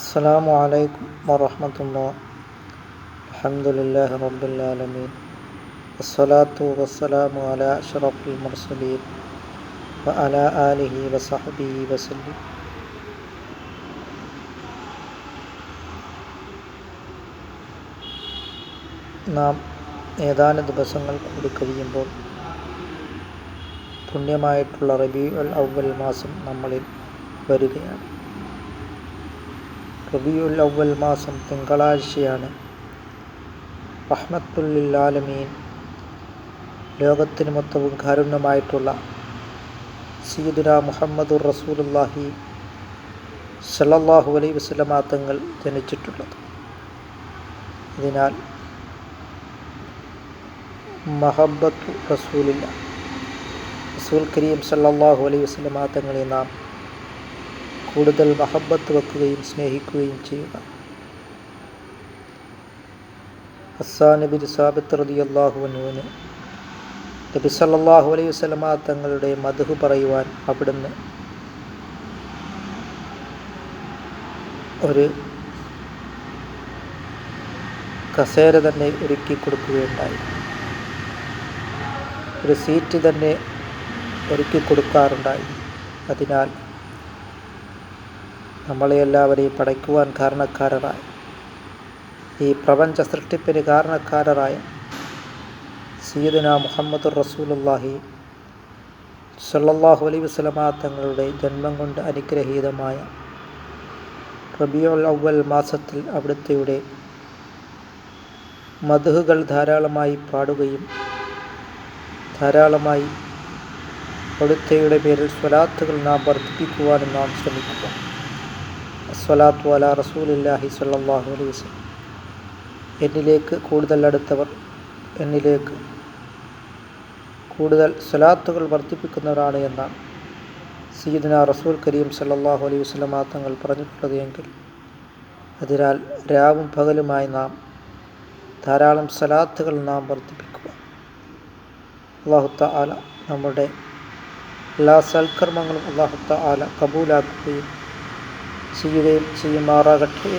السلام عليكم ورحمة الله الحمد لله رب العالمين والصلاة والسلام على أشرف المرسلين وعلى آله وصحبه وسلم നാം ഏതാനും ദിവസങ്ങൾ കൂടി കഴിയുമ്പോൾ പുണ്യമായിട്ടുള്ള റബീഉൽ അവൽ മാസം നമ്മളിൽ വരികയാണ് റബിയുൽ അവൽ മാസം തിങ്കളാഴ്ചയാണ്. റഹ്മത്തുല്ലാലമീൻ ലോകത്തിന് മൊത്തവും കാരുണ്യമായിട്ടുള്ള സീദുന മുഹമ്മദുർ റസൂലുല്ലാഹി സല്ലല്ലാഹു അലൈ വസ്ലമാങ്ങൾ ജനിച്ചിട്ടുള്ളത്. അതിനാൽ മഹബത്തു റസൂലില്ല. റസൂൽ കരീം സല്ലല്ലാഹു അലൈ വസ്ലമാങ്ങളെ നാം കൂടുതൽ മഹബത്ത് വെക്കുകയും സ്നേഹിക്കുകയും ചെയ്യുക. ഹസ്സാൻ നബി സാബിത്ത് റതി അള്ളാഹുവിനുവിന് നബി സല്ലല്ലാഹു അലൈഹി വസല്ലമ തങ്ങളുടെ മധു പറയുവാൻ അവിടുന്ന് ഒരു കസേര തന്നെ ഒരുക്കി കൊടുക്കുകയുണ്ടായി. ഒരു സീറ്റ് തന്നെ ഒരുക്കി കൊടുക്കാറുണ്ടായി. അതിനാൽ നമ്മളെ എല്ലാവരെയും പടയ്ക്കുവാൻ കാരണക്കാരായ ഈ പ്രപഞ്ച സൃഷ്ടിപ്പിന് കാരണക്കാരായ സീദന മുഹമ്മദ് റസൂലുല്ലാഹി സല്ലല്ലാഹു അലൈഹി വസല്ലമ തങ്ങളുടെ ജന്മം കൊണ്ട് അനുഗ്രഹീതമായ റബിയുൽ അവൽ മാസത്തിൽ അവിടുത്തെയുടെ മധുഹുകൾ ധാരാളമായി പാടുകയും ധാരാളമായി അവിടുത്തെയുടെ പേരിൽ സ്വലാത്തുകൾ നാം വർദ്ധിപ്പിക്കുവാനും നാം ശ്രമിക്കുക അസ്വലാത്തു അല റസൂലില്ലാഹി സ്വല്ലാഹു വസല്ലം. എന്നിലേക്ക് കൂടുതൽ അടുത്തവർ എന്നിലേക്ക് കൂടുതൽ സ്വലാത്തുകൾ വർദ്ധിപ്പിക്കുന്നവരാണ് എന്നാണ് സീദന റസൂൽ കരീം സല്ലാഹു അലൈഹി വസ്ലം തങ്ങൾ പറഞ്ഞിട്ടുള്ളത് എങ്കിൽ അതിനാൽ രാവും പകലുമായി നാം ധാരാളം സലാത്തുകൾ നാം വർദ്ധിപ്പിക്കുക. അള്ളാഹുത്ത ആല നമ്മുടെ എല്ലാ സൽക്കർമ്മങ്ങളും അള്ളാഹുത്ത ആല കബൂലാക്കുകയും செய்யவே செய்யுமாறாகட்கு